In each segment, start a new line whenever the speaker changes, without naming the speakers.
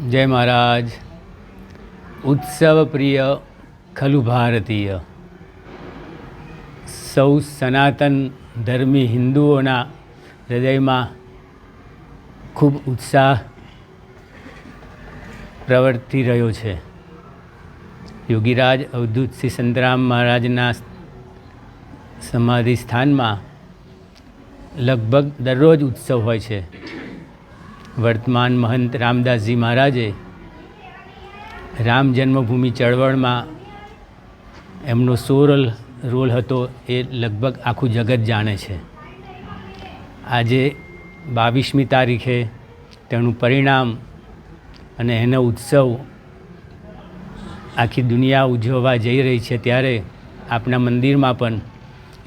જય મહારાજ. ઉત્સવ પ્રિય ખલુ ભારતીય. સૌ સનાતન ધર્મી હિન્દુઓના હૃદયમાં ખૂબ ઉત્સાહ પ્રવર્તી રહ્યો છે. યોગીરાજ અવધૂત સંતરામ મહારાજના સમાધિ સ્થાનમાં લગભગ દરરોજ ઉત્સવ હોય છે. વર્તમાન મહંત રામદાસજી મહારાજે રામ જન્મભૂમિ ચળવળમાં એમનો સોરલ રોલ હતો એ લગભગ આખું જગત જાણે છે. આજે બાવીસમી તારીખે તેનું પરિણામ અને એનો ઉત્સવ આખી દુનિયા ઉજવવા જઈ રહી છે ત્યારે આપણા મંદિરમાં પણ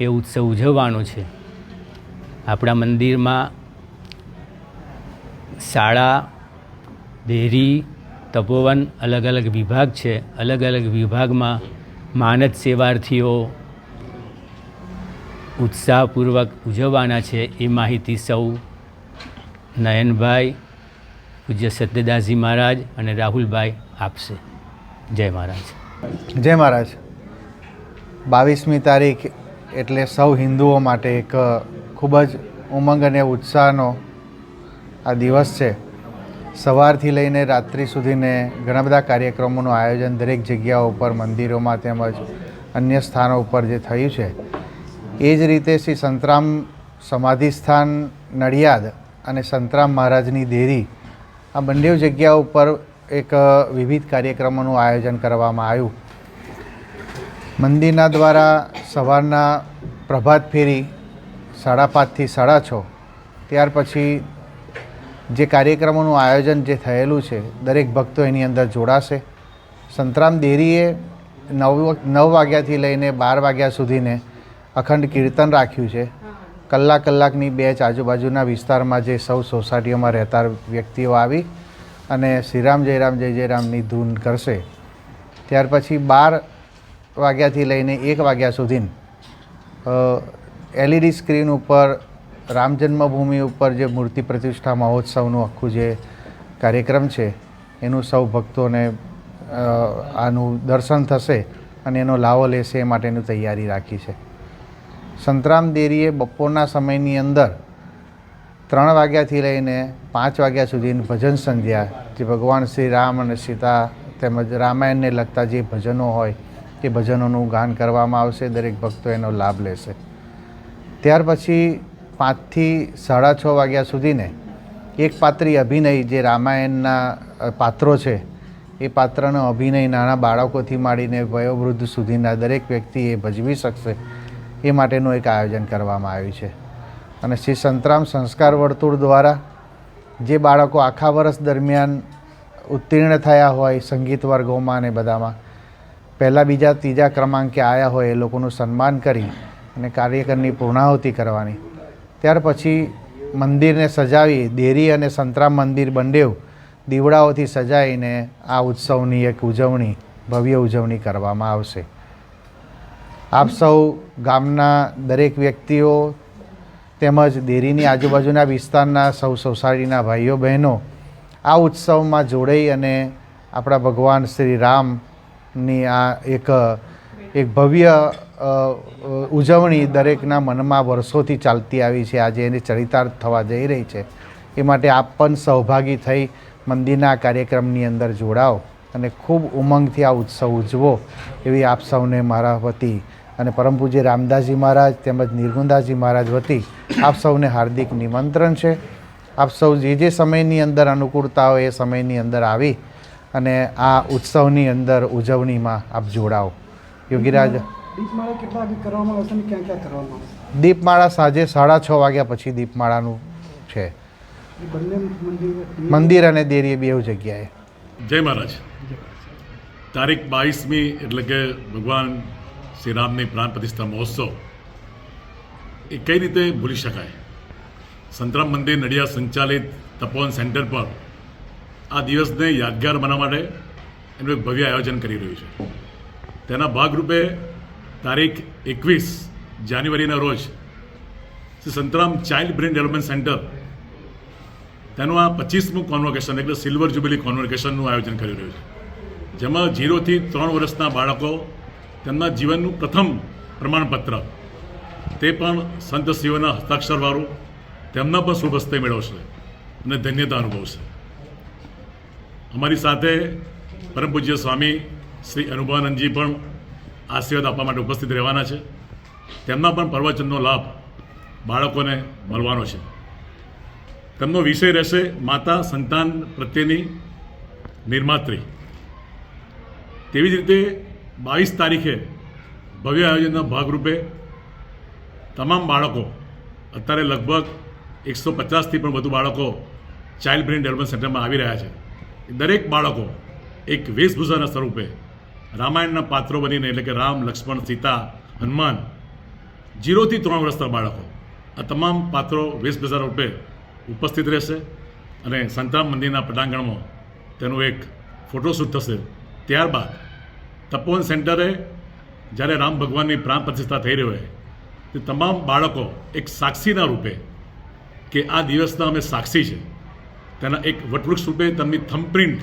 એ ઉત્સવ ઉજવવાનો છે. આપણા મંદિરમાં શાળા દેરી તપોવન અલગ અલગ વિભાગ છે. અલગ અલગ વિભાગમાં માનદ સેવાર્થીઓ ઉત્સાહપૂર્વક ઉજવવાના છે. એ માહિતી સૌ નયનભાઈ, પૂજ્ય સત્યદાસજી મહારાજ અને રાહુલભાઈ આપશે. જય મહારાજ.
જય મહારાજ. બાવીસમી તારીખ એટલે સૌ હિન્દુઓ માટે એક ખૂબ જ ઉમંગ અને ઉત્સાહનો આ દિવસ છે. સવારથી લઈને રાત્રિ સુધીને ઘણા બધા કાર્યક્રમોનું આયોજન દરેક જગ્યાઓ ઉપર, મંદિરોમાં તેમજ અન્ય સ્થાનો ઉપર જે થયું છે. એ જ રીતે શ્રી સંતરામ સમાધિ સ્થાન નડિયાદ અને સંતરામ મહારાજની દેરી આ બંને જગ્યા ઉપર એક વિવિધ કાર્યક્રમોનું આયોજન કરવામાં આવ્યું. મંદિરના દ્વારા સવારના પ્રભાત ફેરી સાડા પાંચથી સાડા છ, ત્યાર પછી જે કાર્યક્રમોનું આયોજન જે થયેલું છે, દરેક ભક્તો એની અંદર જોડાશે. સંતરામ દેરીએ નવ નવ વાગ્યાથી લઈને બાર વાગ્યા સુધીને અખંડ કીર્તન રાખ્યું છે. કલાક કલાકની બેચ આજુબાજુના વિસ્તારમાં જે સૌ સોસાયટીઓમાં રહેતા વ્યક્તિઓ આવી અને શ્રીરામ જયરામ જય જયરામની ધૂન કરશે. ત્યાર પછી બાર વાગ્યાથી લઈને એક વાગ્યા સુધી એલઈડી સ્ક્રીન ઉપર રામ જન્મભૂમિ ઉપર જે મૂર્તિ પ્રતિષ્ઠા, મહોત્સવનું આખું જે કાર્યક્રમ છે, એનું સૌ ભક્તોને આનું દર્શન થશે અને એનો લાવો લેશે એ માટેની તૈયારી રાખી છે. સંતરામ દેરીએ બપોરના સમયની અંદર ત્રણ વાગ્યાથી લઈને પાંચ વાગ્યા સુધીની ભજન સંધ્યા, જે ભગવાન શ્રી રામ અને સીતા તેમજ રામાયણને લગતા જે ભજનો હોય, એ ભજનોનું ગાન કરવામાં આવશે. દરેક ભક્તો એનો લાભ લેશે. ત્યાર પછી પાંચથી સાડા છ વાગ્યા સુધીને એક પાત્રી અભિનય જે રામાયણના પાત્રો છે, એ પાત્રનો અભિનય નાના બાળકોથી માંડીને વયોવૃદ્ધ સુધીના દરેક વ્યક્તિ એ ભજવી શકશે, એ માટેનું એક આયોજન કરવામાં આવ્યું છે. અને શ્રી સંતરામ સંસ્કાર વર્તુળ દ્વારા જે બાળકો આખા વર્ષ દરમિયાન ઉત્તીર્ણ થયા હોય સંગીત વર્ગોમાં ને બધામાં, પહેલાં બીજા, ત્રીજા ક્રમાંકે આવ્યા હોય એ લોકોનું સન્માન કરી અને કાર્યક્રમની પૂર્ણાહુતિ કરવાની ત્યાર પછી મંદિરને સજાવી દેરી અને સંતરામ મંદિર બંડેવ દીવડાઓથી સજાવીને આ ઉત્સવની એક ઉજવણી, ભવ્ય ઉજવણી કરવામાં આવશે. આપ સૌ ગામના દરેક વ્યક્તિઓ તેમજ દેરીની આજુબાજુના વિસ્તારના સૌ સોસાયટીના ભાઈઓ, બહેનો, આ ઉત્સવમાં જોડાઈ અને આપણા ભગવાન શ્રી રામની આ એક એક ભવ્ય ઉજવણી દરેકના મનમાં વર્ષોથી ચાલતી આવી છે. આજે એની ચરિતાર્થ થવા જઈ રહી છે. એ માટે આપ પણ સહભાગી થઈ મંદિરના કાર્યક્રમની અંદર જોડાઓ અને ખૂબ ઉમંગથી આ ઉત્સવ ઉજવો એવી આપ સૌને મારા વતી અને પરમ પૂજ્ય રામદાસજી મહારાજ તેમજ નિર્ગુંદાસજી મહારાજ વતી આપ સૌને હાર્દિક નિમંત્રણ છે. આપ સૌ જે જે સમયની અંદર અનુકૂળતા હોય એ સમયની અંદર આવી અને આ ઉત્સવની અંદર ઉજવણીમાં આપ જોડાઓ. યોગીરાજ.
દીપમાળા કેટલા વાગે કરવામાં આવશે અને ક્યાં ક્યાં કરવામાં આવશે
દીપમાળા સાંજે સાડા છ વાગ્યા પછી દીપમાળાનું છે.
મંદિર
અને દેરી બે જગ્યાએ.
જય મહારાજ. તારીખ બાવીસમી એટલે કે ભગવાન શ્રી રામની પ્રાણ પ્રતિષ્ઠા મહોત્સવ. એ કઈ રીતે ભૂલી શકાય? સંતરામ મંદિર નડિયાદ સંચાલિત તપોવન સેન્ટર પર આ દિવસને યાદગાર બનાવવા માટે એનું એક ભવ્ય આયોજન કરી રહ્યું છે. તેના ભાગરૂપે તારીખ એકવીસ જાન્યુઆરીના રોજ Shri Santram child brain development centre તેનું આ પચીસમું કોન્વોકેશન એટલે સિલ્વર જ્યુબિલી કોન્વોકેશનનું આયોજન કરી રહ્યું છે. જેમાં જીરોથી ત્રણ વર્ષના બાળકો તેમના જીવનનું પ્રથમ પ્રમાણપત્ર, તે પણ સંત શિવના હસ્તાક્ષરવાળું તેમના પણ શુભ મેળવશે અને ધન્યતા અનુભવશે. અમારી સાથે પરમ પૂજ્ય સ્વામી શ્રી અનુભાનંદજી પણ આશીર્વાદ આપવા માટે ઉપસ્થિત રહેવાના છે. તેમના પણ પ્રવચનનો લાભ બાળકોને મળવાનો છે. તેમનો વિષય રહેશે માતા સંતાન પ્રત્યેની નિર્માત્રી. તેવી જ રીતે બાવીસ તારીખે ભવ્ય આયોજનના ભાગરૂપે તમામ બાળકો, અત્યારે લગભગ એકસો પચાસથી પણ વધુ બાળકો ચાઇલ્ડ બ્રેન ડેવલપમેન્ટ સેન્ટરમાં આવી રહ્યા છે. દરેક બાળકો એક વેશભૂષાના સ્વરૂપે રામાયણના પાત્રો બનીને એટલે કે રામ, લક્ષ્મણ, સીતા, હનુમાન, જીરોથી ત્રણ વર્ષના બાળકો. આ તમામ પાત્રો વેશભૂષા રૂપે ઉપસ્થિત રહેશે અને સંતરામ મંદિરના પટાંગણમાં તેનું એક ફોટોશૂટ થશે. ત્યારબાદ તપોવન સેન્ટરે જ્યારે રામ ભગવાનની પ્રાણ પ્રતિષ્ઠા થઈ રહી હોય, તે તમામ બાળકો એક સાક્ષીના રૂપે કે આ દિવસના અમે સાક્ષી છે. તેના એક વટવૃક્ષ રૂપે તેમની થમપ્રિન્ટ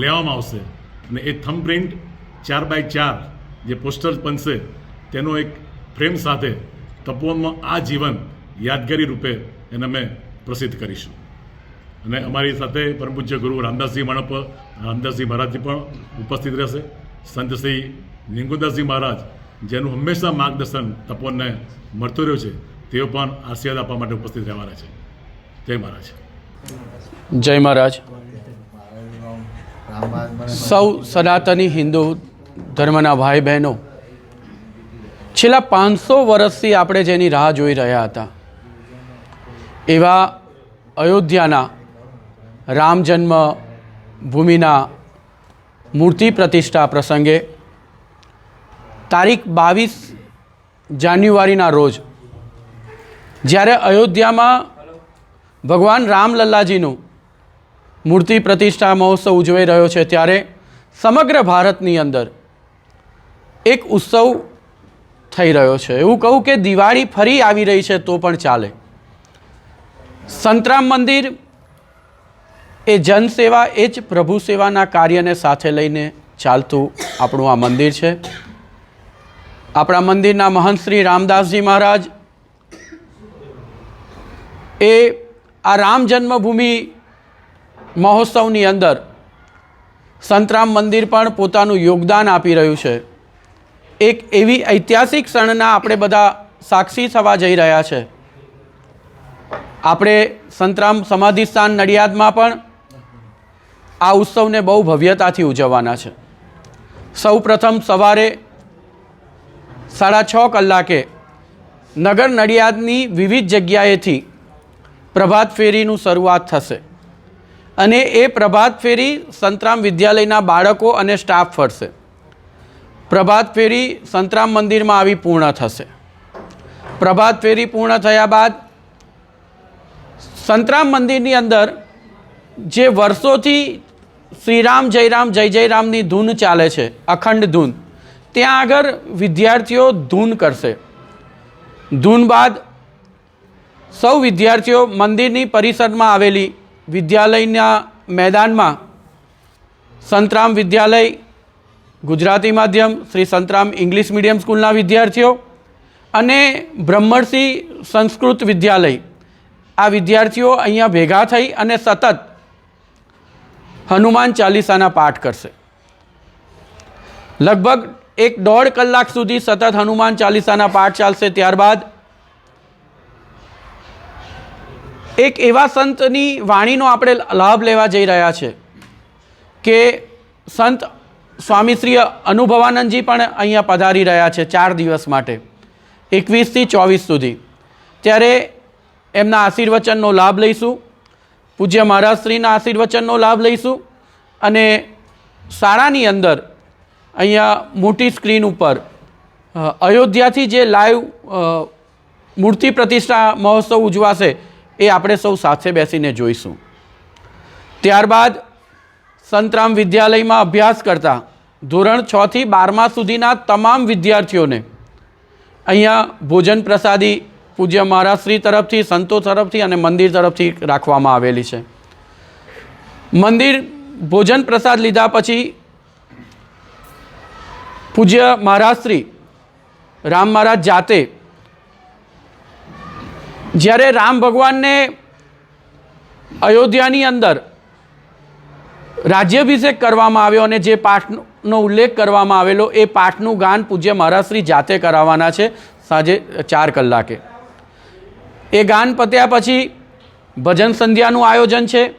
લેવામાં આવશે. અને એ થમપ્રિન્ટ ચાર બાય ચાર જે પોસ્ટર બનશે, તેનો એક ફ્રેમ સાથે તપોવનમાં આ જીવન યાદગારી રૂપે એને અમે પ્રસિદ્ધ કરીશું. અને અમારી સાથે પરમ પૂજ્ય ગુરુ રામદાસજી મણપ, રામદાસજી મહારાજજી પણ ઉપસ્થિત રહેશે. સંત શ્રી નિંગુદાસજી મહારાજ, જેનું હંમેશા માર્ગદર્શન તપોવનને મળતું રહ્યું છે, તેઓ પણ આશીર્વાદ આપવા માટે ઉપસ્થિત રહેવાના છે. જય મહારાજ.
જય મહારાજ. સૌ સનાતની હિન્દુ ધર્મના ભાઈ બહેનો, છેલ્લા પાંચસો વર્ષથી આપણે જેની રાહ જોઈ રહ્યા હતા, એવા અયોધ્યાના રામ જન્મ ભૂમિના મૂર્તિ પ્રતિષ્ઠા પ્રસંગે તારીખ બાવીસ જાન્યુઆરીના રોજ જ્યારે અયોધ્યામાં ભગવાન રામલલ્લાજીનું મૂર્તિ પ્રતિષ્ઠા મહોત્સવ ઉજવાઈ રહ્યો છે ત્યારે સમગ્ર ભારતની અંદર એક ઉત્સવ થઈ રહ્યો છે. એવું કહું કે દિવાળી ફરી આવી રહી છે તો પણ ચાલે. સંતરામ મંદિર એ જનસેવા, એ જ પ્રભુ સેવાના કાર્યને સાથે લઈને ચાલતું આપણું આ મંદિર છે. આપણા મંદિરના મહંત શ્રી રામદાસજી મહારાજ એ આ રામ જન્મભૂમિ મહોત્સવની અંદર સંતરામ મંદિર પણ પોતાનું યોગદાન આપી રહ્યું છે. એક એવી ઐતિહાસિક ક્ષણના આપણે બધા સાક્ષી થવા જઈ રહ્યા છે. આપણે સંતરામ સમાધિસ્થાન નડિયાદમાં પણ આ ઉત્સવને બહુ ભવ્યતાથી ઉજવવાના છે. સૌ પ્રથમ સવારે સાડા છ કલાકે નગર નડિયાદની વિવિધ જગ્યાએથી પ્રભાત ફેરીનું શરૂઆત થશે. અને એ પ્રભાત ફેરી સંતરામ વિદ્યાલયના બાળકો અને સ્ટાફ ફરશે. પ્રભાત ફેરી સંતરામ મંદિરમાં આવી પૂર્ણ થશે. પ્રભાત ફેરી પૂર્ણ થયા બાદ સંતરામ મંદિરની અંદર જે વર્ષોથી શ્રીરામ, જયરામ, જય જયરામની ધૂન ચાલે છે, અખંડ ધૂન, ત્યાં આગળ વિદ્યાર્થીઓ ધૂન કરશે. ધૂન બાદ સૌ વિદ્યાર્થીઓ મંદિરની પરિસરમાં આવેલી વિદ્યાલયના મેદાનમાં સંતરામ વિદ્યાલય, ગુજરાતી માધ્યમ, શ્રી સંતરામ ઇંગ્લિશ મીડિયમ સ્કૂલના વિદ્યાર્થીઓ અને બ્રહ્મર્ષિ સંસ્કૃત વિદ્યાલય. આ વિદ્યાર્થીઓ અહીંયા ભેગા થઈ અને સતત હનુમાન ચાલીસાના પાઠ કરશે. લગભગ એક દોઢ કલાક સુધી સતત હનુમાન ચાલીસાના પાઠ ચાલશે ત્યારબાદ એક એવા સંતની વાણીનો આપણે લાભ લેવા જઈ રહ્યા છે કે સંત સ્વામીશ્રી અનુભવાનંદજી પણ અહીંયા પધારી રહ્યા છે ચાર દિવસ માટે, એકવીસથી ચોવીસ સુધી. ત્યારે એમના આશીર્વચનનો લાભ લઈશું, પૂજ્ય મહારાજશ્રીના આશીર્વચનનો લાભ લઈશું અને શાળાની અંદર અહીંયા મોટી સ્ક્રીન ઉપર, અયોધ્યાથી જે લાઈવ મૂર્તિ પ્રતિષ્ઠા મહોત્સવ ઉજવાશે એ આપણે સૌ સાથે બેસીને જોઈશું. ત્યારબાદ સંતરામ વિદ્યાલયમાં અભ્યાસ કરતા ધોરણ છથી બારમા સુધીના તમામ વિદ્યાર્થીઓને અહીંયા ભોજન પ્રસાદી પૂજ્ય મહારાજશ્રી તરફથી, સંતો તરફથી અને મંદિર તરફથી રાખવામાં આવેલી છે. મંદિર ભોજન પ્રસાદ લીધા પછી પૂજ્ય મહારાજશ્રી રામ મહારાજ જાતે જ્યારે રામ ભગવાનને અયોધ્યાની અંદર રાજ્યાભિષેક કરવામાં આવ્યો અને જે પાઠનો ઉલ્લેખ કરવામાં આવેલો એ પાઠનું ગાન પૂજ્ય મહારાજશ્રી જાતે કરાવવાના છે સાંજે ચાર કલાકે. એ ગાન પત્યા પછી ભજન સંધ્યાનું આયોજન છે.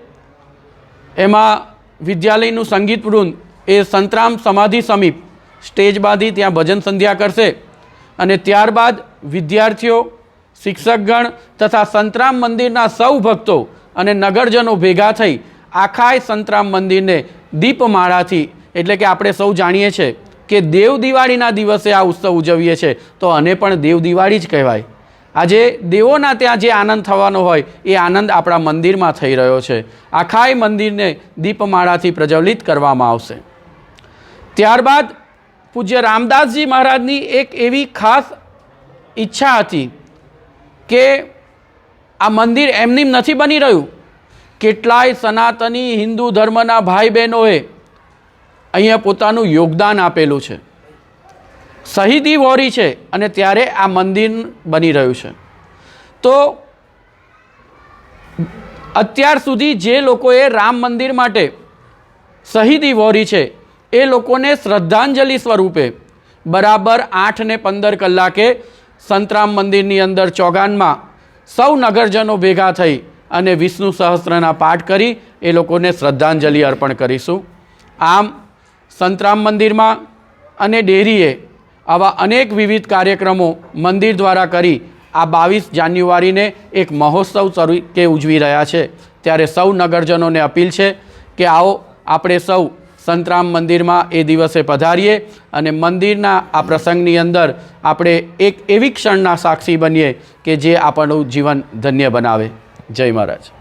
એમાં વિદ્યાલયનું સંગીત વૃંદ એ સંતરામ સમાધિ સમીપ સ્ટેજ બાંધી ત્યાં ભજન સંધ્યા કરશે અને ત્યારબાદ વિદ્યાર્થીઓ શિક્ષકગણ તથા સંતરામ મંદિરના સૌ ભક્તો અને નગરજનો ભેગા થઈ આખાય સંતરામ મંદિરને દીપમાળાથી, એટલે કે આપણે સૌ જાણીએ છીએ કે દેવ દિવાળીના દિવસે આ ઉત્સવ ઉજવીએ છીએ, તો આને પણ દેવ દિવાળી જ કહેવાય. આજે દેવોના ત્યાં જે આનંદ થવાનો હોય, એ આનંદ આપણા મંદિરમાં થઈ રહ્યો છે. આખાય મંદિરને દીપમાળાથી પ્રજ્વલિત કરવામાં આવશે. ત્યારબાદ પૂજ્ય રામદાસજી મહારાજની એક એવી ખાસ ઈચ્છા હતી કે આ મંદિર એમની નથી બની રહ્યું. કેટલાય સનાતની હિન્દુ ધર્મના ભાઈ બહેનોએ અહીંયા પોતાનું યોગદાન આપેલું છે. શહીદી વોરી છે અને ત્યારે આ મંદિર બની રહ્યું છે. તો અત્યાર સુધી જે લોકોએ રામ મંદિર માટે શહીદી વોરી છે, એ લોકોને શ્રદ્ધાંજલિ સ્વરૂપે બરાબર આઠ ને પંદર કલાકે સંતરામ મંદિરની અંદર ચોગાનમાં સૌ નગરજનો ભેગા થઈ અને વિષ્ણુ સહસ્ત્રના પાઠ કરી એ લોકોને શ્રદ્ધાંજલિ અર્પણ કરીશું. આમ, સંતરામ મંદિરમાં અને ડેરીએ આવા અનેક વિવિધ કાર્યક્રમો મંદિર દ્વારા કરી આ બાવીસ જાન્યુઆરીને એક મહોત્સવ તરીકે ઉજવી રહ્યા છે. ત્યારે સૌ નગરજનોને અપીલ છે કે આવો આપણે સૌ સંતરામ મંદિરમાં એ દિવસે પધારીએ અને મંદિરના આ પ્રસંગની અંદર આપણે એક એવી ક્ષણના સાક્ષી બનીએ કે જે આપણું જીવન ધન્ય બનાવે. જય મહારાજ.